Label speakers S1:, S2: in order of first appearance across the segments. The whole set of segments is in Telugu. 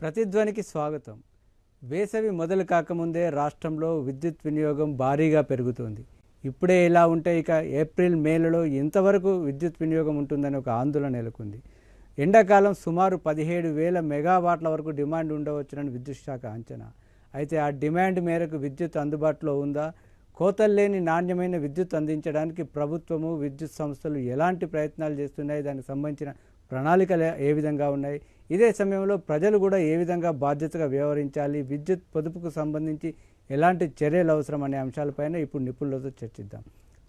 S1: ప్రతిధ్వనికి స్వాగతం. వేసవి మొదలు కాకముందే రాష్ట్రంలో విద్యుత్ వినియోగం భారీగా పెరుగుతోంది. ఇప్పుడే ఇలా ఉంటే ఇక ఏప్రిల్ మేలలో ఇంతవరకు విద్యుత్ వినియోగం ఉంటుందని ఒక ఆందోళన నెలకొంది. ఎండాకాలం సుమారు పదిహేడు వేల మెగావాట్ల వరకు డిమాండ్ ఉండవచ్చునని విద్యుత్ శాఖ అంచనా. అయితే ఆ డిమాండ్ మేరకు విద్యుత్ అందుబాటులో ఉందా? కోతలు లేని నాణ్యమైన విద్యుత్ అందించడానికి ప్రభుత్వము విద్యుత్ సంస్థలు ఎలాంటి ప్రయత్నాలు చేస్తున్నాయి? దానికి సంబంధించిన ప్రణాళికలు ఏ విధంగా ఉన్నాయి? ఇదే సమయంలో ప్రజలు కూడా ఏ విధంగా బాధ్యతగా వ్యవహరించాలి విద్యుత్ పొదుపుకు సంబంధించి ఎలాంటి చర్యలు అవసరం అనే అంశాలపైన ఇప్పుడు నిపుణులతో చర్చిద్దాం.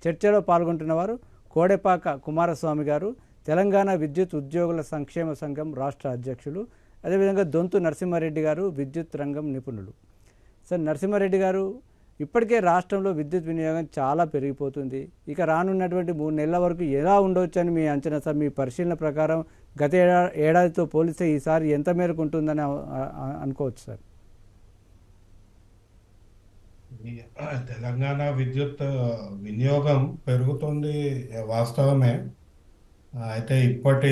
S1: చర్చలో పాల్గొంటున్న వారు కోడెపాక కుమారస్వామి గారు తెలంగాణ విద్యుత్ ఉద్యోగుల సంక్షేమ సంఘం రాష్ట్ర అధ్యక్షులు అదేవిధంగా దొంతు నరసింహారెడ్డి గారు విద్యుత్ రంగం నిపుణులు. సార్ నరసింహారెడ్డి గారు ఇప్పటికే రాష్ట్రంలో విద్యుత్ వినియోగం చాలా పెరిగిపోతుంది. ఇక రానున్నటువంటి మూడు నెలల వరకు ఎలా ఉండవచ్చు అని మీ అంచనా సార్ మీ పరిశీలన ప్రకారం గత ఏడా ఏడాదితో పోలిస్తే ఈసారి ఎంత మేరకు ఉంటుందని అనుకోవచ్చు సార్.
S2: తెలంగాణ విద్యుత్ వినియోగం పెరుగుతుంది వాస్తవమే. అయితే ఇప్పటి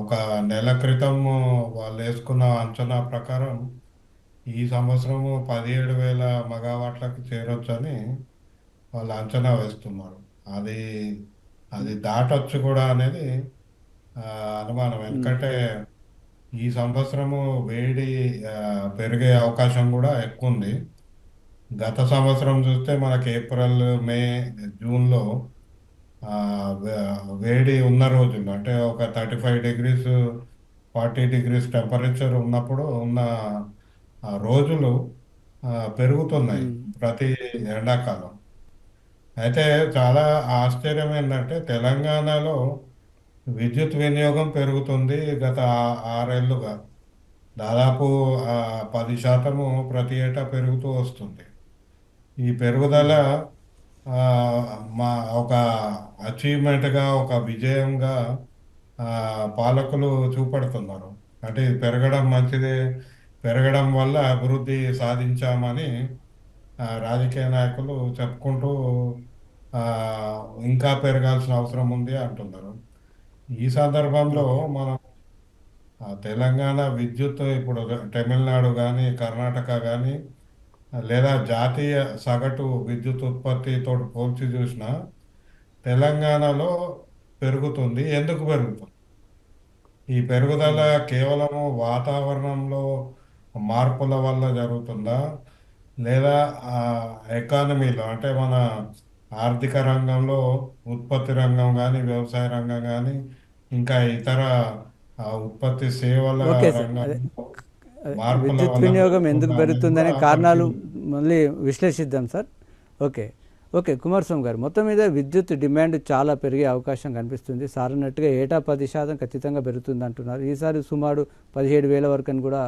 S2: ఒక నెల క్రితం వాళ్ళు వేసుకున్న అంచనా ప్రకారం ఈ సంవత్సరము పదిహేడు వేల మెగావాట్లకు చేరొచ్చని వాళ్ళు అంచనా వేస్తున్నారు. అది అది దాటొచ్చు కూడా అనేది అనుమానం. ఎందుకంటే ఈ సంవత్సరము వేడి ఆ, పెరిగే అవకాశం కూడా ఎక్కువ ఉంది గత సంవత్సరం చూస్తే మనకి ఏప్రిల్ మే జూన్లో ఆ, వే- వేడి ఉన్న రోజులు అంటే ఒక thirty five degrees forty degrees temperature ఉన్నప్పుడు ఉన్న ఆ రోజులు ఆ, పెరుగుతున్నాయి ప్రతి ఎండాకాలం. అయితే చాలా ఆశ్చర్యం ఏంటంటే తెలంగాణలో విద్యుత్ వినియోగం పెరుగుతుంది గత ఆరేళ్ళుగా. దాదాపు పది శాతము ప్రతి ఏటా పెరుగుతూ వస్తుంది. ఈ పెరుగుదల మా ఒక అచీవ్మెంట్గా ఒక విజయంగా పాలకులు చూపెడుతున్నారు. అంటే ఇది పెరగడం మంచిది పెరగడం వల్ల అభివృద్ధి సాధించామని రాజకీయ నాయకులు చెప్పుకుంటూ ఇంకా పెరగాల్సిన అవసరం ఉంది అంటున్నారు. ఈ సందర్భంలో మనం ఆ, తెలంగాణ విద్యుత్ ఇప్పుడు తమిళనాడు కానీ కర్ణాటక కానీ లేదా జాతీయ సగటు విద్యుత్ ఉత్పత్తితో పోల్చి చూసినా తెలంగాణలో పెరుగుతుంది. ఎందుకు పెరుగుతుంది? ఈ పెరుగుదల కేవలము వాతావరణంలో మార్పుల వల్ల జరుగుతుందా? లేదా ఎకానమీలో అంటే మన ఆర్థిక రంగంలో ఉత్పత్తి రంగం కానీ వ్యవసాయ రంగం కానీ ఇంకా ఇతర ఉత్పత్తి సేవల
S1: విద్యుత్ వినియోగం ఎందుకు పెరుగుతుందనే కారణాలు మళ్ళీ విశ్లేషిద్దాం sir. Okay. Okay Kumaraswamy garu మొత్తం మీద విద్యుత్ డిమాండ్ చాలా పెరిగే అవకాశం కనిపిస్తుంది. సార్ అన్నట్టుగా ఏటా పది శాతం ఖచ్చితంగా పెరుగుతుంది అంటున్నారు. ఈసారి సుమారు పదిహేడు వేల వరకు అని కూడా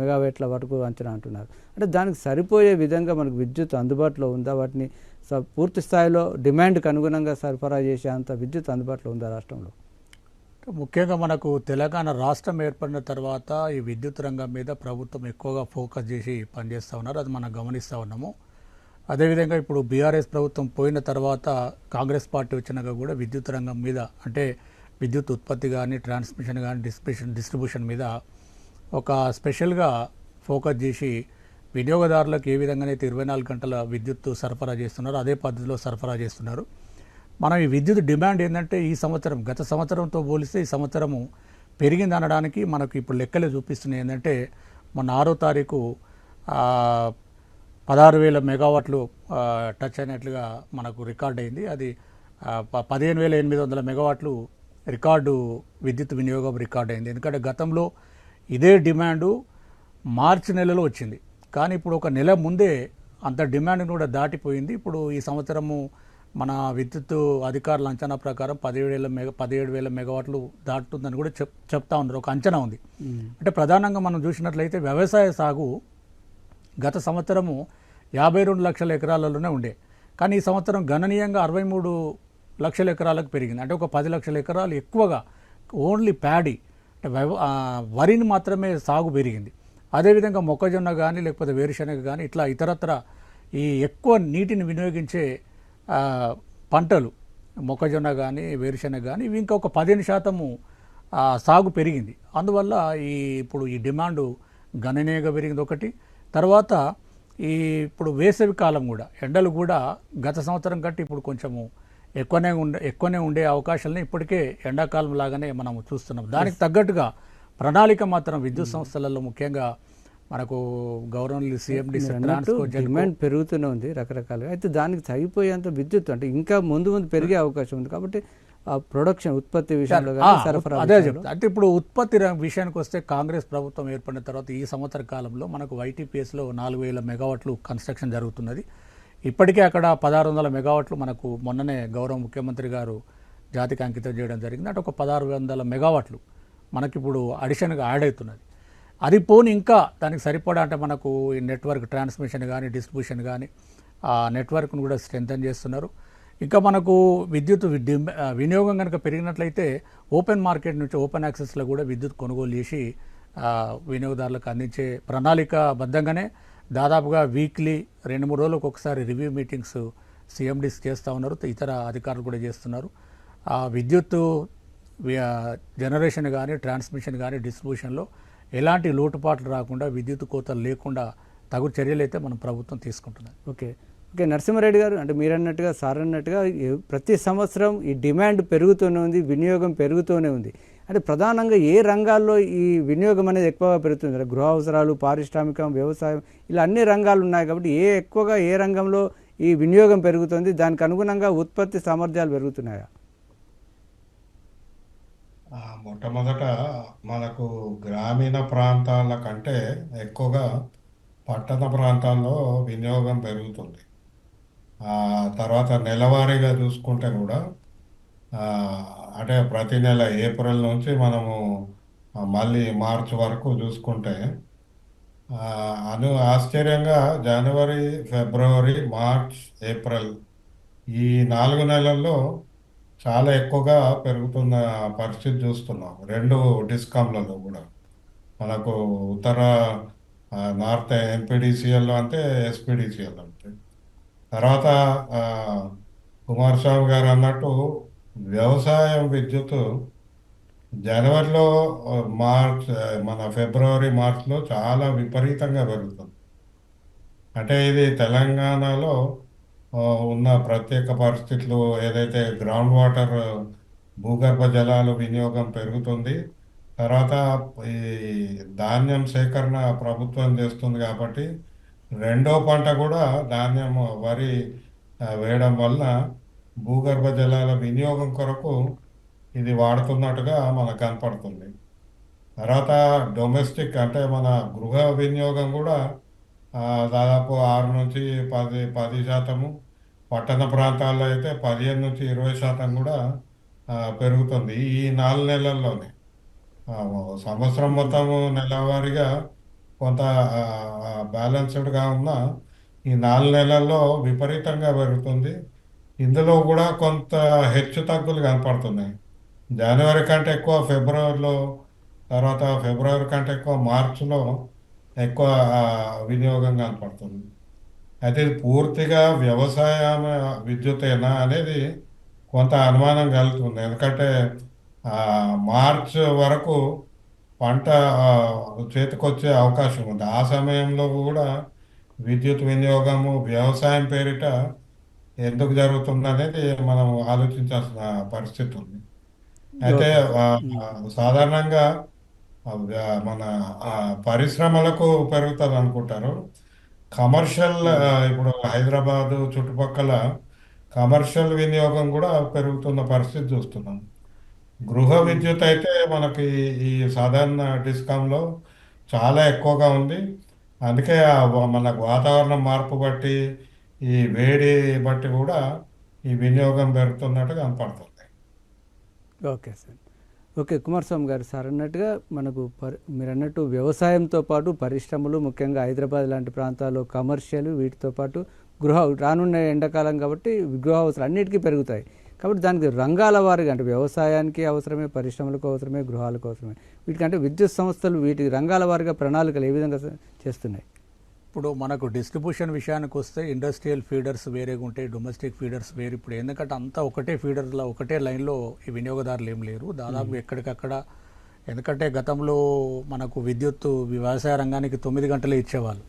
S1: మెగావాట్ల వరకు అంచనా అంటున్నారు. అంటే దానికి సరిపోయే విధంగా మనకు విద్యుత్ అందుబాటులో ఉందా? వాటిని పూర్తి స్థాయిలో డిమాండ్కి అనుగుణంగా సరఫరా చేసే అంత విద్యుత్ అందుబాటులో ఉందా రాష్ట్రంలో?
S3: ముఖ్యంగా మనకు తెలంగాణ రాష్ట్రం ఏర్పడిన తర్వాత ఈ విద్యుత్ రంగం మీద ప్రభుత్వం ఎక్కువగా ఫోకస్ చేసి పనిచేస్తూ ఉన్నారు. అది మనం గమనిస్తూ ఉన్నాము. అదేవిధంగా ఇప్పుడు బీఆర్ఎస్ ప్రభుత్వం పోయిన తర్వాత కాంగ్రెస్ పార్టీ వచ్చినాక కూడా విద్యుత్ రంగం మీద అంటే విద్యుత్ ఉత్పత్తి కానీ ట్రాన్స్మిషన్ కానీ డిస్ట్రిబ్యూషన్ డిస్ట్రిబ్యూషన్ మీద ఒక స్పెషల్గా ఫోకస్ చేసి వినియోగదారులకు ఏ విధంగానైతే ఇరవై నాలుగు గంటల విద్యుత్ సరఫరా చేస్తున్నారో అదే పద్ధతిలో సరఫరా చేస్తున్నారు. మనం ఈ విద్యుత్ డిమాండ్ ఏంటంటే ఈ సంవత్సరం గత సంవత్సరంతో పోలిస్తే ఈ సంవత్సరము పెరిగింది అనడానికి మనకు ఇప్పుడు లెక్కలే చూపిస్తున్నాయి. ఏంటంటే మొన్న ఆరో తారీఖు పదహారు వేల మెగావాట్లు టచ్ అయినట్లుగా మనకు రికార్డ్ అయింది. అది ప- పదిహేను వేల ఎనిమిది వందల మెగావాట్లు రికార్డు విద్యుత్ వినియోగం రికార్డ్ అయింది. ఎందుకంటే గతంలో ఇదే డిమాండు మార్చి నెలలో వచ్చింది. కానీ ఇప్పుడు ఒక నెల ముందే అంత డిమాండ్ కూడా దాటిపోయింది. ఇప్పుడు ఈ సంవత్సరము మన విద్యుత్ అధికారుల అంచనా ప్రకారం పదిహేడు వేల మెగా పదిహేడు వేల మెగావాట్లు దాటుతుందని కూడా చెప్ చెప్తా ఉన్నారు. ఒక అంచనా ఉంది. అంటే ప్రధానంగా మనం చూసినట్లయితే వ్యవసాయ సాగు గత సంవత్సరము యాభై రెండు లక్షల ఎకరాలలోనే ఉండే. కానీ ఈ సంవత్సరం గణనీయంగా అరవై మూడు లక్షల ఎకరాలకు పెరిగింది. అంటే ఒక పది లక్షల ఎకరాలు ఎక్కువగా ఓన్లీ ప్యాడీ అంటే వరిని మాత్రమే సాగు పెరిగింది. అదేవిధంగా మొక్కజొన్న కానీ లేకపోతే వేరుశనగ కానీ ఇట్లా ఇతరత్ర ఈ ఎక్కువ నీటిని వినియోగించే పంటలు మొక్కజొన్న కానీ వేరుశనగ కానీ ఇవి ఇంకొక పదిహేను శాతము సాగు పెరిగింది. అందువల్ల ఈ ఇప్పుడు ఈ డిమాండ్ గణనీయంగా పెరిగింది ఒకటి. తర్వాత ఈ ఇప్పుడు వేసవి కాలం కూడా ఎండలు కూడా గత సంవత్సరం కంటే ఇప్పుడు కొంచెము ఎక్కువనే ఉండే ఎక్కువనే ఉండే అవకాశాలని ఇప్పటికే ఎండాకాలం లాగానే మనం చూస్తున్నాం. దానికి తగ్గట్టుగా ప్రణాళిక మాత్రం విద్యుత్ సంస్థలలో ముఖ్యంగా మనకు గవర్నర్ సిఎండి
S1: డిమాండ్ పెరుగుతూనే ఉంది రకరకాలుగా. అయితే దానికి తగిపోయేంత విద్యుత్ అంటే ఇంకా ముందు ముందు పెరిగే అవకాశం ఉంది కాబట్టి ఆ ప్రొడక్షన్ ఉత్పత్తి విషయంలో సరఫరా
S3: అదే చెప్తా. అంటే ఇప్పుడు ఉత్పత్తి విషయానికి వస్తే కాంగ్రెస్ ప్రభుత్వం ఏర్పడిన తర్వాత ఈ సంవత్సర కాలంలో మనకు వైటీపీఎస్లో నాలుగు వేల మెగావాట్లు కన్స్ట్రక్షన్ జరుగుతున్నది. ఇప్పటికే అక్కడ పదహారు వందల మెగావాట్లు మనకు మొన్ననే గౌరవ ముఖ్యమంత్రి గారు జాతికి అంకితం చేయడం జరిగింది. అటు ఒక పదహారు వందల మెగావాట్లు మనకిప్పుడు అడిషన్గా యాడ్ అవుతున్నది. అది పోని ఇంకా దానికి సరిపడా అంటే మనకు ఈ నెట్వర్క్ ట్రాన్స్మిషన్ కానీ డిస్ట్రిబ్యూషన్ కానీ ఆ నెట్వర్క్ను కూడా స్ట్రెంథన్ చేస్తున్నారు. ఇంకా మనకు విద్యుత్ వినియోగం కనుక పెరిగినట్లయితే ఓపెన్ మార్కెట్ నుంచి ఓపెన్ యాక్సెస్లో కూడా విద్యుత్ కొనుగోలు చేసి వినియోగదారులకు అందించే ప్రణాళికాబద్ధంగానే దాదాపుగా వీక్లీ రెండు మూడు రోజులకు ఒకసారి రివ్యూ మీటింగ్స్ సీఎండీస్ చేస్తూ ఉన్నారు. ఇతర అధికారులు కూడా చేస్తున్నారు. ఆ విద్యుత్ జనరేషన్ కానీ ట్రాన్స్మిషన్ కానీ డిస్ట్రిబ్యూషన్లో ఎలాంటి లోటుపాట్లు రాకుండా విద్యుత్ కోతలు లేకుండా తగు చర్యలు అయితే మన ప్రభుత్వం తీసుకుంటున్నది
S1: ఓకే. ఓకే నరసింహారెడ్డి గారు అంటే మీరు అన్నట్టుగా సార్ అన్నట్టుగా ప్రతి సంవత్సరం ఈ డిమాండ్ పెరుగుతూనే ఉంది వినియోగం పెరుగుతూనే ఉంది. అంటే ప్రధానంగా ఏ రంగాల్లో ఈ వినియోగం అనేది ఎక్కువగా పెరుగుతుంది? గృహ అవసరాలు పారిశ్రామికం వ్యవసాయం ఇలా అన్ని రంగాలు ఉన్నాయి కాబట్టి ఏ ఎక్కువగా ఏ రంగంలో ఈ వినియోగం పెరుగుతుంది? దానికి అనుగుణంగా ఉత్పత్తి సామర్థ్యాలు పెరుగుతున్నాయా?
S2: మొట్టమొదట మనకు గ్రామీణ ప్రాంతాల కంటే ఎక్కువగా పట్టణ ప్రాంతాల్లో వినియోగం పెరుగుతుంది. తర్వాత నెలవారీగా చూసుకుంటే కూడా అంటే ప్రతి నెల ఏప్రిల్ నుంచి మనము మళ్ళీ మార్చ్ వరకు చూసుకుంటే అను ఆశ్చర్యంగా జనవరి ఫిబ్రవరి మార్చ్ ఏప్రిల్ ఈ నాలుగు నెలల్లో చాలా ఎక్కువగా పెరుగుతున్న పరిస్థితి చూస్తున్నాం రెండు డిస్కామ్లలో కూడా. మనకు ఉత్తర నార్త్ ఎంపీడీసీఎల్లో అంటే ఎస్పీడీసీఎల్ అంటే తర్వాత కుమారస్వామి గారు అన్నట్టు వ్యవసాయం విద్యుత్ జనవరిలో మార్చ్ మన ఫిబ్రవరి మార్చ్లో చాలా విపరీతంగా పెరుగుతుంది. అంటే ఇది తెలంగాణలో ఉన్న ప్రత్యేక పరిస్థితులు ఏదైతే గ్రౌండ్ వాటర్ భూగర్భ జలాలు వినియోగం పెరుగుతుంది తర్వాత ఈ ధాన్యం సేకరణ ప్రభుత్వం చేస్తుంది కాబట్టి రెండో పంట కూడా ధాన్యం వరి వేయడం వలన భూగర్భ జలాల వినియోగం కొరకు ఇది వాడుతున్నట్టుగా మనకు కనపడుతుంది. తర్వాత డొమెస్టిక్ అంటే మన గృహ వినియోగం కూడా దాదాపు ఆరు నుంచి పది పది శాతము. పట్టణ ప్రాంతాల్లో అయితే పదిహేను నుంచి ఇరవై శాతం కూడా పెరుగుతుంది ఈ నాలుగు నెలల్లోనే. సంవత్సరం మొత్తము నెలవారీగా కొంత బ్యాలెన్స్డ్గా ఉన్న ఈ నాలుగు నెలల్లో విపరీతంగా పెరుగుతుంది. ఇందులో కూడా కొంత హెచ్చు తగ్గులు కనపడుతున్నాయి. జనవరి కంటే ఎక్కువ ఫిబ్రవరిలో తర్వాత ఫిబ్రవరి కంటే ఎక్కువ మార్చిలో ఎక్కువ వినియోగం కనపడుతుంది. అయితే ఇది పూర్తిగా వ్యవసాయ విద్యుతేనా అనేది కొంత అనుమానం కలుగుతుంది. ఎందుకంటే మార్చ్ వరకు పంట చేతికొచ్చే అవకాశం ఉంది. ఆ సమయంలో కూడా విద్యుత్ వినియోగము వ్యవసాయం పేరిట ఎందుకు జరుగుతుంది అనేది మనం ఆలోచించాల్సిన పరిస్థితి ఉంది. అయితే సాధారణంగా మన ఆ, పరిశ్రమలకు పెరుగుతుంది అనుకుంటారు కమర్షియల్ ఇప్పుడు హైదరాబాదు చుట్టుపక్కల కమర్షియల్ వినియోగం కూడా పెరుగుతున్న పరిస్థితి చూస్తున్నాం. గృహ విద్యుత్ అయితే మనకి ఈ సాధారణ డిస్కాంలో చాలా ఎక్కువగా ఉంది. అందుకే మనకు వాతావరణం మార్పు బట్టి ఈ వేడి బట్టి కూడా ఈ వినియోగం పెరుగుతున్నట్టు కనపడుతుంది.
S1: Okay sir. ఓకే కుమారస్వామి గారు సార్ అన్నట్టుగా మనకు మీరు అన్నట్టు వ్యవసాయంతో పాటు పరిశ్రమలు ముఖ్యంగా హైదరాబాద్ లాంటి ప్రాంతాల్లో కమర్షియల్ వీటితో పాటు గృహ రానున్న ఎండాకాలం కాబట్టి గృహ అవసరాలు అన్నిటికీ పెరుగుతాయి. కాబట్టి దానికి రంగాల వారిగా అంటే వ్యవసాయానికి అవసరమే పరిశ్రమలకు అవసరమే గృహాలకు అవసరమే. వీటికంటే విద్యుత్ సంస్థలు వీటి రంగాల వారిగా ప్రణాళికలు ఏ విధంగా చేస్తున్నాయి?
S3: ఇప్పుడు మనకు డిస్ట్రిబ్యూషన్ విషయానికి వస్తే ఇండస్ట్రియల్ ఫీడర్స్ వేరేగా ఉంటాయి డొమెస్టిక్ ఫీడర్స్ వేరు. ఇప్పుడు ఎందుకంటే అంతా ఒకటే ఫీడర్లో ఒకటే లైన్లో ఈ వినియోగదారులు ఏం లేరు. దాదాపు ఎక్కడికక్కడ ఎందుకంటే గతంలో మనకు విద్యుత్ వ్యవసాయ రంగానికి తొమ్మిది గంటలే ఇచ్చేవాళ్ళు.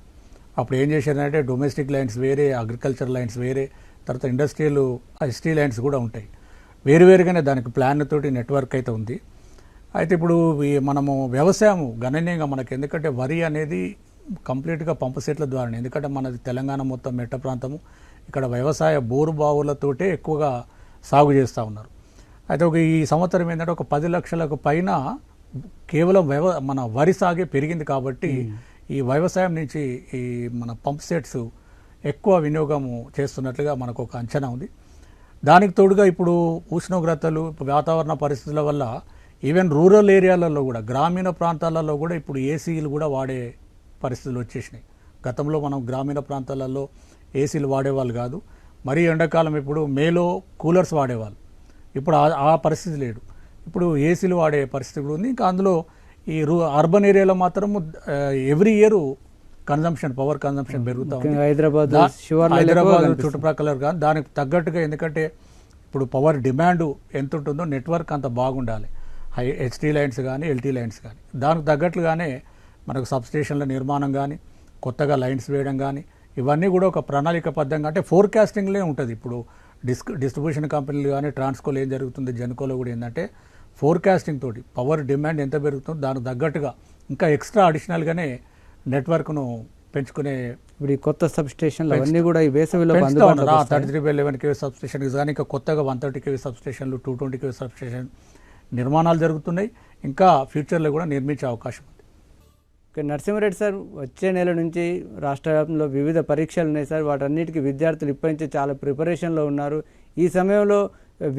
S3: అప్పుడు ఏం చేశారంటే డొమెస్టిక్ లైన్స్ వేరే అగ్రికల్చర్ లైన్స్ వేరే తర్వాత ఇండస్ట్రియల్ ఎస్టీ లైన్స్ కూడా ఉంటాయి. వేరువేరుగానే దానికి ప్లాన్ తోటి నెట్వర్క్ అయితే ఉంది. అయితే ఇప్పుడు మనము వ్యవసాయం గణనీయంగా మనకి ఎందుకంటే వరి అనేది కంప్లీట్గా పంపు సెట్ల ద్వారా ఎందుకంటే మనది తెలంగాణ మొత్తం మెట్ట ప్రాంతము. ఇక్కడ వ్యవసాయ బోరు బావులతోటే ఎక్కువగా సాగు చేస్తూ ఉన్నారు. అయితే ఒక ఈ సంవత్సరం ఏంటంటే ఒక పది లక్షలకు పైన కేవలం వ్యవ మన వరి సాగే పెరిగింది కాబట్టి ఈ వ్యవసాయం నుంచి ఈ మన పంప్ సెట్స్ ఎక్కువ వినియోగము చేస్తున్నట్లుగా మనకు ఒక అంచనా ఉంది. దానికి తోడుగా ఇప్పుడు ఉష్ణోగ్రతలు వాతావరణ పరిస్థితుల వల్ల ఈవెన్ రూరల్ ఏరియాలలో కూడా గ్రామీణ ప్రాంతాలలో కూడా ఇప్పుడు ఏసీలు కూడా వాడే పరిస్థితులు వచ్చేసినాయి. గతంలో మనం గ్రామీణ ప్రాంతాలలో ఏసీలు వాడేవాళ్ళు కాదు మరీ ఎండాకాలం ఇప్పుడు మేలో కూలర్స్ వాడేవాళ్ళు. ఇప్పుడు ఆ- పరిస్థితి లేడు ఇప్పుడు ఏసీలు వాడే పరిస్థితి కూడా ఉంది. ఇంకా అందులో ఈ రూ అర్బన్ ఏరియాలో మాత్రం every year consumption power consumption పెరుగుతూ ఉంది.
S1: హైదరాబాద్
S3: హైదరాబాద్. చుట్టుప్రక్కల కానీ దానికి తగ్గట్టుగా ఎందుకంటే ఇప్పుడు పవర్ డిమాండ్ ఎంత ఉంటుందో నెట్వర్క్ అంత బాగుండాలి. హై హెచ్టీ లైన్స్ కానీ ఎల్టీ లైన్స్ కానీ. దానికి తగ్గట్లుగానే మనకు సబ్స్టేషన్ల నిర్మాణం కానీ కొత్తగా లైన్స్ వేయడం కానీ ఇవన్నీ కూడా ఒక ప్రణాళికబద్ధంగా అంటే ఫోర్కాస్టింగ్లే ఉంటుంది. ఇప్పుడు డిస్క్ డిస్ట్రిబ్యూషన్ కంపెనీలు కానీ ట్రాన్స్కోలో ఏం జరుగుతుంది జెన్కోలో కూడా ఏంటంటే ఫోర్కాస్టింగ్ తోటి పవర్ డిమాండ్ ఎంత పెరుగుతుందో దానికి తగ్గట్టుగా ఇంకా ఎక్స్ట్రా అడిషనల్గానే నెట్వర్క్ను పెంచుకునే
S1: ఇప్పుడు ఈ కొత్త సబ్ స్టేషన్లు అవన్నీ కూడా ఈ వేసవిలో.
S3: Thirty three by eleven KV sub station కానీ ఇంకా కొత్తగా వన్ థర్టీ కేవీ సబ్ స్టేషన్లు two twenty KV sub station నిర్మాణాలు జరుగుతున్నాయి. ఇంకా ఫ్యూచర్లో కూడా నిర్మించే అవకాశం ఉంది
S1: నరసింహారెడ్డి సార్ వచ్చే నెల నుంచి రాష్ట్ర వ్యాప్తంలో వివిధ పరీక్షలు ఉన్నాయి సార్. వాటన్నిటికీ విద్యార్థులు ఇప్పటి నుంచి చాలా ప్రిపరేషన్లో ఉన్నారు. ఈ సమయంలో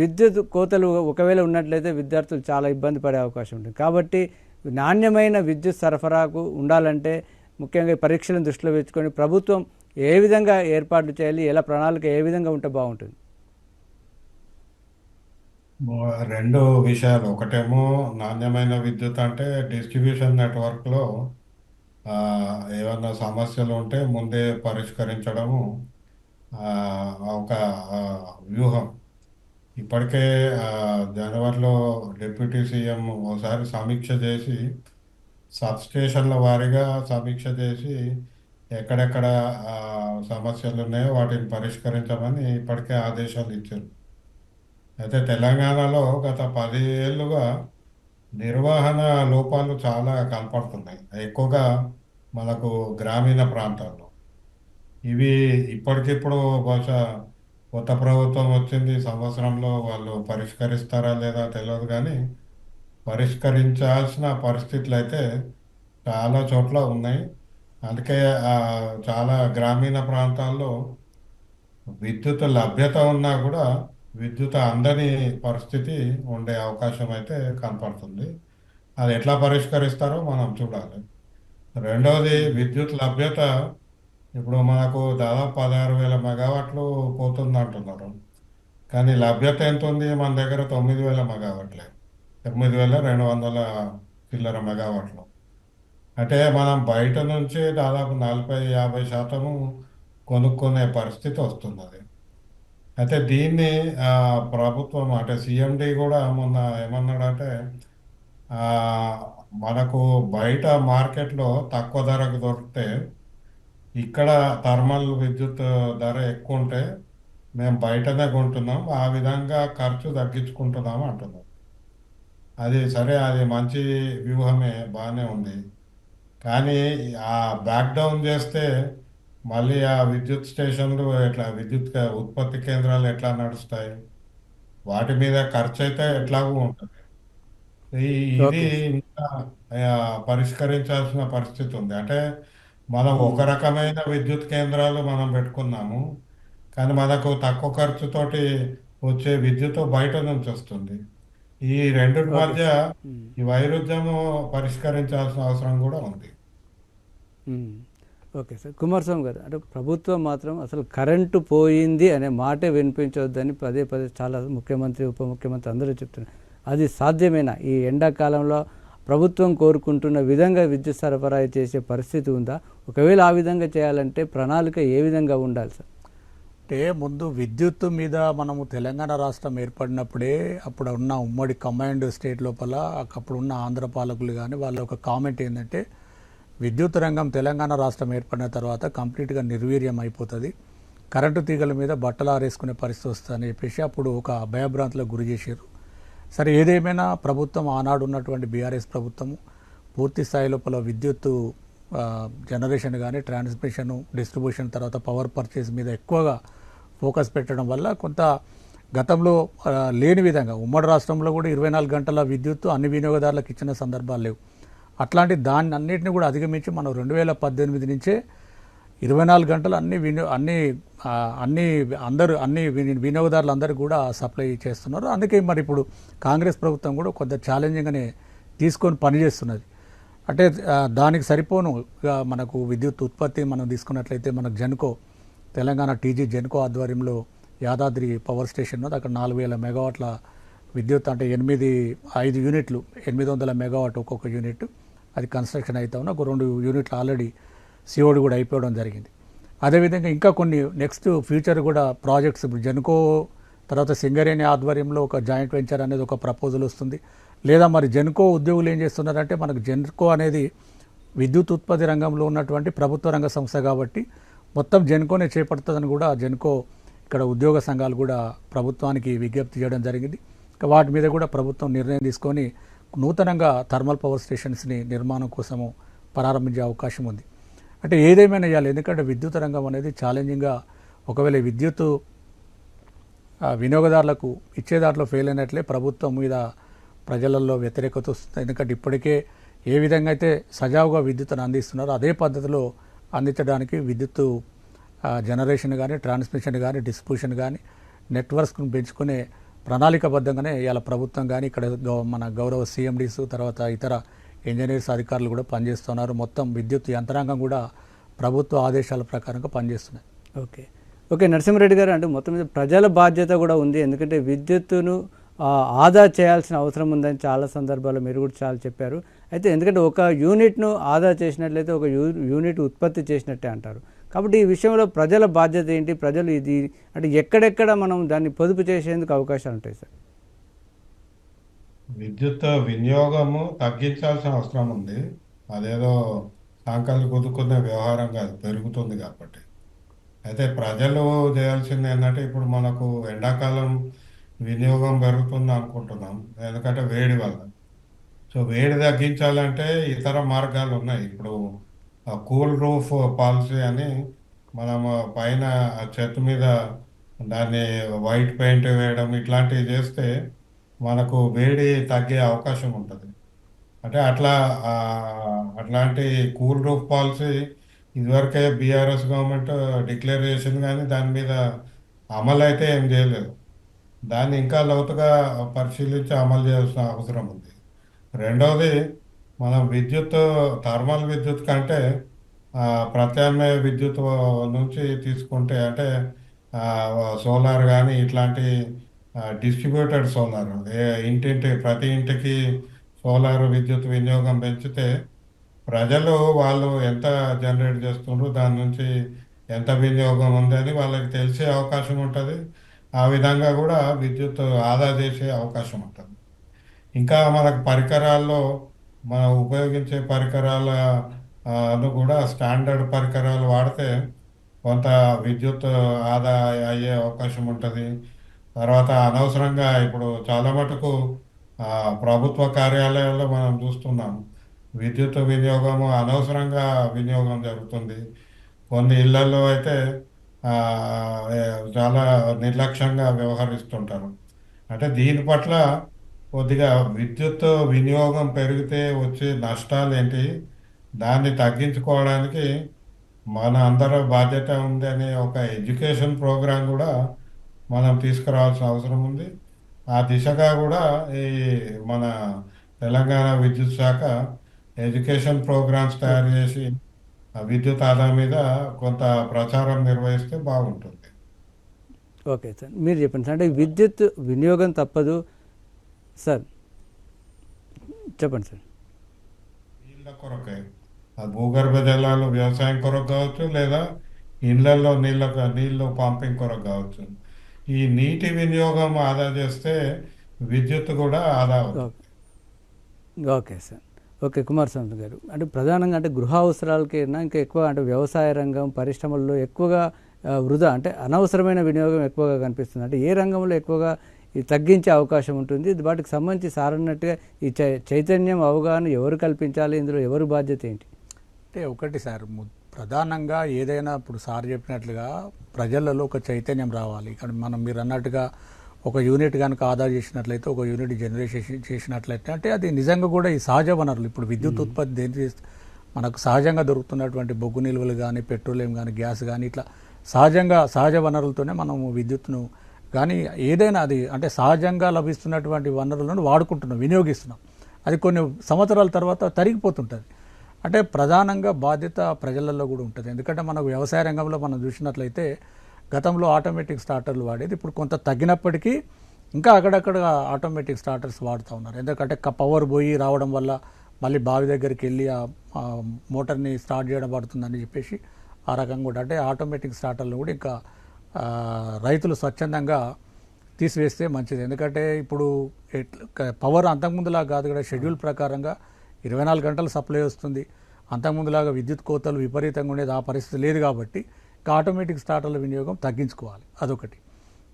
S1: విద్యుత్ కోతలు ఒకవేళ ఉన్నట్లయితే విద్యార్థులు చాలా ఇబ్బంది పడే అవకాశం ఉంటుంది కాబట్టి నాణ్యమైన విద్యుత్ సరఫరాకు ఉండాలంటే ముఖ్యంగా పరీక్షలను దృష్టిలో పెట్టుకొని ప్రభుత్వం ఏ విధంగా ఏర్పాట్లు చేయాలి ఎలా ప్రణాళిక ఏ విధంగా ఉంటే బాగుంటుంది?
S2: రెండు విషయాలు. ఒకటేమో నాణ్యమైన విద్యుత్ అంటే డిస్ట్రిబ్యూషన్ నెట్వర్క్లో ఏమన్నా సమస్యలు ఉంటే ముందే పరిష్కరించడము ఒక వ్యూహం. ఇప్పటికే జనవరిలో డిప్యూటీ సీఎం ఒకసారి సమీక్ష చేసి సబ్స్టేషన్ల వారీగా సమీక్ష చేసి ఎక్కడెక్కడ సమస్యలు ఉన్నాయో వాటిని పరిష్కరించమని ఇప్పటికే ఆదేశాలు ఇచ్చారు. అయితే తెలంగాణలో గత పది ఏళ్ళుగా నిర్వహణ లోపాలు చాలా కనపడుతున్నాయి. ఎక్కువగా మనకు గ్రామీణ ప్రాంతాల్లో. ఇవి ఇప్పటికిప్పుడు బహుశా కొత్త ప్రభుత్వం వచ్చింది సంవత్సరంలో వాళ్ళు పరిష్కరిస్తారా లేదా తెలియదు కానీ పరిష్కరించాల్సిన పరిస్థితులు అయితే చాలా చోట్ల ఉన్నాయి. అందుకే చాలా గ్రామీణ ప్రాంతాల్లో విద్యుత్ లభ్యత ఉన్నా కూడా విద్యుత్ అందని పరిస్థితి ఉండే అవకాశం అయితే కనపడుతుంది. అది ఎట్లా పరిష్కరిస్తారో మనం చూడాలి. రెండవది విద్యుత్ లభ్యత ఇప్పుడు మనకు దాదాపు పదహారు వేల మెగావాట్లు పోతుంది అంటున్నారు కానీ లభ్యత ఎంత ఉంది మన దగ్గర తొమ్మిది వేల మెగావాట్లే. తొమ్మిది వేల రెండు వందల చిల్లర మెగావాట్లు. అంటే మనం బయట నుంచి దాదాపు నలభై యాభై శాతము కొనుక్కునే పరిస్థితి వస్తున్నది. అయితే దీన్ని ప్రభుత్వం అంటే సీఎండీ కూడా మొన్న ఏమన్నాడంటే అంటే మనకు బయట మార్కెట్లో తక్కువ ధరకు దొరికితే ఇక్కడ థర్మల్ విద్యుత్ ధర ఎక్కువ ఉంటే మేము బయటనే కొంటున్నాం ఆ విధంగా ఖర్చు తగ్గించుకుంటున్నాము అంటున్నాం అది సరే అది మంచి వ్యూహమే బాగానే ఉంది. కానీ ఆ బ్యాక్ డౌన్ చేస్తే మళ్ళీ ఆ విద్యుత్ స్టేషన్లు ఎట్లా విద్యుత్ కే- ఉత్పత్తి కేంద్రాలు ఎట్లా నడుస్తాయి? వాటి మీద ఖర్చు అయితే ఎట్లాగూ ఉంటుంది. ఈ ఇది ఇంకా ఆ, పరిష్కరించాల్సిన పరిస్థితి ఉంది. అంటే మనం ఒక రకమైన విద్యుత్ కేంద్రాలు మనం పెట్టుకున్నాము కానీ మనకు తక్కువ ఖర్చుతోటి వచ్చే విద్యుత్ బయట నుంచి వస్తుంది. ఈ రెండు మధ్య ఈ వైరుధ్యము పరిష్కరించాల్సిన అవసరం కూడా ఉంది.
S1: మ్మ్. Okay sir. కుమారస్వామి గారు అంటే ప్రభుత్వం మాత్రం అసలు కరెంటు పోయింది అనే మాటే వినిపించవద్దని పదే పదే చాలా ముఖ్యమంత్రి ఉప ముఖ్యమంత్రి అందరూ చెప్తున్నారు. అది సాధ్యమేనా? ఈ ఎండాకాలంలో ప్రభుత్వం కోరుకుంటున్న విధంగా విద్యుత్ సరఫరా చేసే పరిస్థితి ఉందా? ఒకవేళ ఆ విధంగా చేయాలంటే ప్రణాళిక ఏ విధంగా ఉండాలి సార్?
S3: అంటే ముందు విద్యుత్ మీద మనము తెలంగాణ రాష్ట్రం ఏర్పడినప్పుడే అప్పుడు ఉన్న ఉమ్మడి కమాండ్ స్టేట్ లోపల అప్పుడు ఉన్న ఆంధ్ర పాలకులు కానీ వాళ్ళ ఒక కామెంట్ ఏంటంటే విద్యుత్ రంగం తెలంగాణ రాష్ట్రం ఏర్పడిన తర్వాత కంప్లీట్గా నిర్వీర్యం అయిపోతుంది. కరెంటు తీగల మీద బట్టలు ఆరేసుకునే పరిస్థితి వస్తుందని చెప్పేసి అప్పుడు ఒక భయభ్రాంతులకు గురి చేశారు. సరే ఏదేమైనా ప్రభుత్వం ఆనాడు ఉన్నటువంటి బీఆర్ఎస్ ప్రభుత్వము పూర్తి స్థాయి లోపల విద్యుత్తు జనరేషన్ కానీ ట్రాన్స్మిషన్ డిస్ట్రిబ్యూషన్ తర్వాత పవర్ పర్చేస్ మీద ఎక్కువగా ఫోకస్ పెట్టడం వల్ల కొంత గతంలో లేని విధంగా ఉమ్మడి రాష్ట్రంలో కూడా ఇరవై నాలుగు గంటల విద్యుత్తు అన్ని వినియోగదారులకు ఇచ్చిన సందర్భాలు లేవు. అట్లాంటి దాన్ని అన్నింటినీ కూడా అధిగమించి మనం రెండు వేల పద్దెనిమిది నుంచే ఇరవై నాలుగు గంటలు అన్ని వినియో అన్ని అన్ని అందరూ అన్ని విని- కూడా సప్లై చేస్తున్నారు. అందుకే మరి ఇప్పుడు కాంగ్రెస్ ప్రభుత్వం కూడా కొంత ఛాలెంజింగ్గానే తీసుకొని పనిచేస్తున్నది. అంటే దానికి సరిపోను. ఇక మనకు విద్యుత్ ఉత్పత్తి మనం తీసుకున్నట్లయితే మనకు జెన్కో తెలంగాణ టీజీ జెన్కో ఆధ్వర్యంలో యాదాద్రి పవర్ స్టేషన్ ఉంది అక్కడ నాలుగు వేల మెగావాట్ల విద్యుత్ అంటే ఎనిమిది ఐదు యూనిట్లు ఎనిమిది వందల మెగావాట్ ఒక్కొక్క యూనిట్. అది కన్స్ట్రక్షన్ అవుతా ఉన్న ఒక రెండు యూనిట్లు ఆల్రెడీ సిఓడి కూడా అయిపోవడం జరిగింది. అదేవిధంగా ఇంకా కొన్ని నెక్స్ట్ ఫ్యూచర్ కూడా ప్రాజెక్ట్స్ ఇప్పుడు జెన్కో తర్వాత సింగరేణి ఆధ్వర్యంలో ఒక జాయింట్ వెంచర్ అనేది ఒక ప్రపోజల్ వస్తుంది. లేదా మరి జెన్కో ఉద్యోగులు ఏం చేస్తున్నారంటే మనకు జెన్కో అనేది విద్యుత్ ఉత్పత్తి రంగంలో ఉన్నటువంటి ప్రభుత్వ రంగ సంస్థ కాబట్టి మొత్తం జెన్కోనే చేపడుతుందని కూడా జెన్కో ఇక్కడ ఉద్యోగ సంఘాలు కూడా ప్రభుత్వానికి విజ్ఞప్తి చేయడం జరిగింది. వాటి మీద కూడా ప్రభుత్వం నిర్ణయం తీసుకొని నూతనంగా థర్మల్ పవర్ స్టేషన్స్ని నిర్మాణం కోసము ప్రారంభించే అవకాశం ఉంది. అంటే ఏదేమైనా ఇవ్వాలి ఎందుకంటే విద్యుత్ రంగం అనేది ఛాలెంజింగ్గా ఒకవేళ విద్యుత్ వినియోగదారులకు ఇచ్చే దాంట్లో ఫెయిల్ అయినట్లే ప్రభుత్వం మీద ప్రజలలో వ్యతిరేకత వస్తుంది. ఎందుకంటే ఇప్పటికే ఏ విధంగా అయితే సజావుగా విద్యుత్తును అందిస్తున్నారో అదే పద్ధతిలో అందించడానికి విద్యుత్ జనరేషన్ కానీ ట్రాన్స్మిషన్ కానీ డిస్ట్రిబ్యూషన్ కానీ నెట్వర్క్స్ను పెంచుకునే ప్రణాళికబద్ధంగానే ఇవాళ ప్రభుత్వం కానీ ఇక్కడ గౌ- మన గౌరవ సీఎండీస్ తర్వాత ఇతర ఇంజనీర్స్ అధికారులు కూడా పనిచేస్తున్నారు. మొత్తం విద్యుత్ యంత్రాంగం కూడా ప్రభుత్వ ఆదేశాల ప్రకారంగా పనిచేస్తున్నాయి
S1: ఓకే. ఓకే నరసింహారెడ్డి గారు అంటే మొత్తం మీద ప్రజల బాధ్యత కూడా ఉంది. ఎందుకంటే విద్యుత్తును ఆదా చేయాల్సిన అవసరం ఉందని చాలా సందర్భాల్లో మీరు కూడా చాలా చెప్పారు. అయితే ఎందుకంటే ఒక యూనిట్ను ఆదా చేసినట్లయితే ఒక యూ యూనిట్ ఉత్పత్తి చేసినట్టే అంటారు. కాబట్టి ఈ విషయంలో ప్రజల బాధ్యత ఏంటి? ప్రజలు ఇది అంటే ఎక్కడెక్కడ మనం దాన్ని పొదుపు చేసేందుకు అవకాశాలు ఉంటాయి సార్?
S2: విద్యుత్ వినియోగము తగ్గించాల్సిన అవసరం ఉంది. అదేదో సాంకలు కుదుకునే వ్యవహారం కాదు పెరుగుతుంది కాబట్టి. అయితే ప్రజలు చేయాల్సింది ఏంటంటే ఇప్పుడు మనకు ఎండాకాలం వినియోగం పెరుగుతుంది అనుకుంటున్నాం. ఎందుకంటే వేడి వల్ల. సో వేడి తగ్గించాలంటే ఇతర మార్గాలు ఉన్నాయి. ఇప్పుడు కూల్ రూఫ్ పాలసీ అని మనం పైన చెత్త మీద దాన్ని వైట్ పెయింట్ వేయడం ఇట్లాంటివి చేస్తే మనకు వేడి తగ్గే అవకాశం ఉంటుంది. అంటే అట్లా అట్లాంటి కూల్ రూఫ్ పాలసీ ఇదివరకే బీఆర్ఎస్ గవర్నమెంట్ డిక్లేర్ చేసింది కానీ దాని మీద అమలు అయితే ఏం చేయలేదు. దాన్ని ఇంకా లోతుగా పరిశీలించి అమలు చేయాల్సిన అవసరం ఉంది. రెండవది మనం విద్యుత్ థర్మల్ విద్యుత్ కంటే ప్రత్యామ్నాయ విద్యుత్ నుంచి తీసుకుంటే అంటే సోలార్ కానీ ఇట్లాంటి డిస్ట్రిబ్యూటెడ్ సోలార్ ఇంటింటి ప్రతి ఇంటికి సోలార్ విద్యుత్ వినియోగం పెంచితే ప్రజలు వాళ్ళు ఎంత జనరేట్ చేస్తున్నారు దాని నుంచి ఎంత వినియోగం ఉందని వాళ్ళకి తెలిసే అవకాశం ఉంటుంది. ఆ విధంగా కూడా విద్యుత్ ఆదా చేసే అవకాశం ఉంటుంది. ఇంకా మనకు పరికరాల్లో మనం ఉపయోగించే పరికరాల అను కూడా స్టాండర్డ్ పరికరాలు వాడితే కొంత విద్యుత్ ఆదా అయ్యే అవకాశం ఉంటుంది. తర్వాత అనవసరంగా ఇప్పుడు చాలా మటుకు ప్రభుత్వ కార్యాలయాల్లో మనం చూస్తున్నాం. విద్యుత్ వినియోగము అనవసరంగా వినియోగం జరుగుతుంది. కొన్ని ఇళ్ళలో అయితే చాలా నిర్లక్ష్యంగా వ్యవహరిస్తుంటారు. అంటే దీని పట్ల కొద్దిగా విద్యుత్ వినియోగం పెరిగితే వచ్చే నష్టాలు ఏంటి? దాన్ని తగ్గించుకోవడానికి మన అందరి బాధ్యత ఉంది అనే ఒక ఎడ్యుకేషన్ ప్రోగ్రాం కూడా మనం తీసుకురావాల్సిన అవసరం ఉంది. ఆ దిశగా కూడా ఈ మన తెలంగాణ విద్యుత్ శాఖ ఎడ్యుకేషన్ ప్రోగ్రామ్స్ తయారు చేసి ఆ విద్యుత్ ఆదా మీద కొంత ప్రచారం నిర్వహిస్తే బాగుంటుంది.
S1: Okay sir. మీరు చెప్పండి సార్. అంటే విద్యుత్ వినియోగం తప్పదు. సార్ చెప్పండి సార్.
S2: నీళ్ళ కొరకే. ఆ భూగర్భ జలాలు వ్యవసాయం కొరకు కావచ్చు లేదా ఇళ్ళలో నీళ్ళ నీళ్ళు పంపింగ్ కొరకు కావచ్చు. ఈ నీటి వినియోగం ఆదా చేస్తే విద్యుత్ కూడా ఆదా అవుతుంది.
S1: ఓకే. సార్. ఓకే కుమారస్వామి గారు. అంటే ప్రధానంగా అంటే గృహ అవసరాలకైనా ఇంకా ఎక్కువ అంటే వ్యవసాయ రంగం పరిశ్రమల్లో ఎక్కువగా వృధా అంటే అనవసరమైన వినియోగం ఎక్కువగా కనిపిస్తుంది. అంటే ఏ రంగంలో ఎక్కువగా ఇది తగ్గించే అవకాశం ఉంటుంది? వాటికి సంబంధించి సారన్నట్టుగా ఈ చై- చైతన్యం అవగాహన ఎవరు కల్పించాలి? ఇందులో ఎవరు బాధ్యత ఏంటి?
S3: అంటే ఒకటి సార్ ప్రధానంగా ఏదైనా ఇప్పుడు సార్ చెప్పినట్లుగా ప్రజలలో ఒక చైతన్యం రావాలి. ఇక్కడ మనం మీరు అన్నట్టుగా ఒక యూనిట్ కనుక ఆదా చేసినట్లయితే ఒక యూనిట్ జనరేషన్ చేసినట్లయితే అంటే అది నిజంగా కూడా ఈ సహజ వనరులు. ఇప్పుడు విద్యుత్ ఉత్పత్తి దేని మనకు సహజంగా దొరుకుతున్నటువంటి బొగ్గు నిల్వలు కానీ పెట్రోలియం కానీ గ్యాస్ కానీ ఇట్లా సహజంగా సహజ వనరులతోనే మనము విద్యుత్తును కానీ ఏదైనా అది అంటే సహజంగా లభిస్తున్నటువంటి వనరులను వాడుకుంటున్నాం వినియోగిస్తున్నాం. అది కొన్ని సంవత్సరాల తర్వాత తరిగిపోతుంటుంది. అంటే ప్రధానంగా బాధ్యత ప్రజలలో కూడా ఉంటుంది. ఎందుకంటే మనకు వ్యవసాయ రంగంలో మనం చూసినట్లయితే గతంలో ఆటోమేటిక్ స్టార్టర్లు వాడేది. ఇప్పుడు కొంత తగ్గినప్పటికీ ఇంకా అక్కడక్కడ ఆటోమేటిక్ స్టార్టర్స్ వాడుతూ ఉన్నారు. ఎందుకంటే పవర్ పోయి రావడం వల్ల మళ్ళీ బావి దగ్గరికి వెళ్ళి ఆ మోటార్ని స్టార్ట్ చేయడం పడుతుందని చెప్పేసి ఆ రకంగా కూడా అంటే ఆటోమేటిక్ స్టార్టర్లు కూడా ఇంకా రైతులు స్వచ్ఛందంగా తీసివేస్తే మంచిది. ఎందుకంటే ఇప్పుడు ఎట్ల- పవర్ అంతకుముందులా కాదు కూడా షెడ్యూల్ ప్రకారంగా ఇరవై నాలుగు గంటలు సప్లై వస్తుంది. అంతకుముందులాగా విద్యుత్ కోతలు విపరీతంగా ఉండేది ఆ పరిస్థితి లేదు కాబట్టి ఇంకా ఆటోమేటిక్ స్టార్టర్ల వినియోగం తగ్గించుకోవాలి. అదొకటి.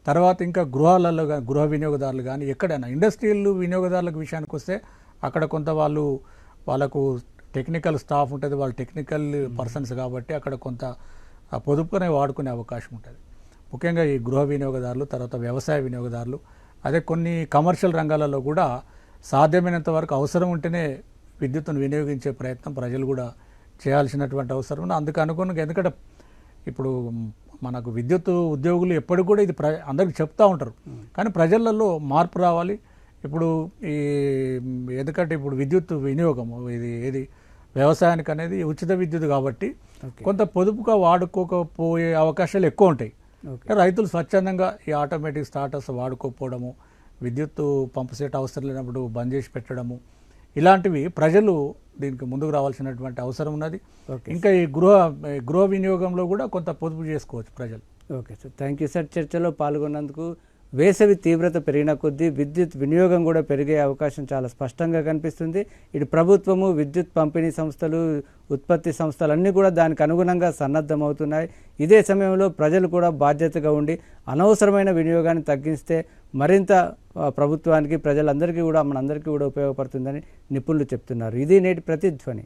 S3: తర్వాత ఇంకా గృహాలలో కానీ గృహ వినియోగదారులు కానీ ఎక్కడైనా ఇండస్ట్రియల్ వినియోగదారులకు విషయానికి వస్తే అక్కడ కొంత వాళ్ళు వాళ్ళకు టెక్నికల్ స్టాఫ్ ఉంటుంది వాళ్ళు టెక్నికల్ పర్సన్స్ కాబట్టి అక్కడ కొంత ఆ పొదుపునే వాడుకునే అవకాశం ఉంటుంది. ముఖ్యంగా ఈ గృహ వినియోగదారులు తర్వాత వ్యవసాయ వినియోగదారులు అదే కొన్ని కమర్షియల్ రంగాలలో కూడా సాధ్యమైనంత వరకు అవసరం ఉంటేనే విద్యుత్తును వినియోగించే ప్రయత్నం ప్రజలు కూడా చేయాల్సినటువంటి అవసరం ఉంది. అందుకు అనుగుణంగా ఎందుకంటే ఇప్పుడు మనకు విద్యుత్ ఉద్యోగులు ఎప్పటికి కూడా ఇది ప్ర అందరికి చెప్తా ఉంటారు. కానీ ప్రజలలో మార్పు రావాలి. ఇప్పుడు ఈ ఎందుకంటే ఇప్పుడు విద్యుత్ వినియోగం ఇది ఏది వ్యవసాయానికి అనేది ఉచిత విద్యుత్ కాబట్టి కొంత పొదుపుగా వాడుకోకపోయే అవకాశాలు ఎక్కువ ఉంటాయి. రైతులు స్వచ్ఛందంగా ఈ ఆటోమేటిక్ స్టార్టర్స్ వాడుకోకపోవడము విద్యుత్ పంపు సెట్ అవసరం లేనప్పుడు బంద్ చేసి పెట్టడము ఇలాంటివి ప్రజలు దీనికి ముందుకు రావాల్సినటువంటి అవసరం ఉన్నది. ఇంకా ఈ గృహ గృహ వినియోగంలో కూడా కొంత పొదుపు చేసుకోవచ్చు ప్రజలు.
S1: Okay sir. Thank you sir చర్చలో పాల్గొన్నందుకు. వేసవి తీవ్రత పెరిగిన కొద్దీ విద్యుత్ వినియోగం కూడా పెరిగే అవకాశం చాలా స్పష్టంగా కనిపిస్తుంది. ఇటు ప్రభుత్వము విద్యుత్ పంపిణీ సంస్థలు ఉత్పత్తి సంస్థలు అన్నీ కూడా దానికి అనుగుణంగా సన్నద్ధమవుతున్నాయి. ఇదే సమయంలో ప్రజలు కూడా బాధ్యతగా ఉండి అనవసరమైన వినియోగాన్ని తగ్గిస్తే మరింత ప్రభుత్వానికి ప్రజలందరికీ కూడా మనందరికీ కూడా ఉపయోగపడుతుందని నిపుణులు చెప్తున్నారు. ఇది నేటి ప్రతిధ్వని.